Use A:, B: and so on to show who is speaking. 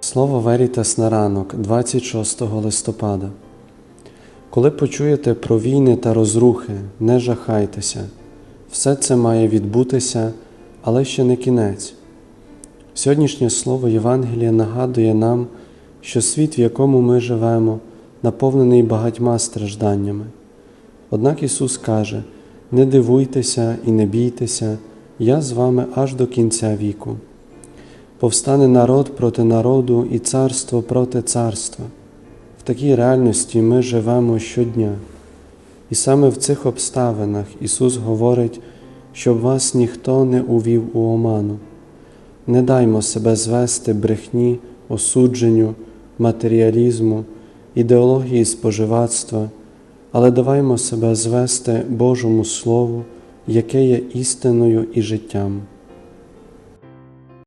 A: Слово Верітас на ранок, 26 листопада. Коли почуєте про війни та розрухи, не жахайтеся. Все це має відбутися, але ще не кінець. Сьогоднішнє слово Євангелія нагадує нам, що світ, в якому ми живемо, наповнений багатьма стражданнями. Однак Ісус каже: не дивуйтеся і не бійтеся, я з вами аж до кінця віку. Повстане народ проти народу і царство проти царства. В такій реальності ми живемо щодня. І саме в цих обставинах Ісус говорить, щоб вас ніхто не увів у оману. Не даймо себе звести брехні, осудженню, матеріалізму, ідеології споживацтва, але даваймо себе звести Божому Слову, яке є істиною і життям.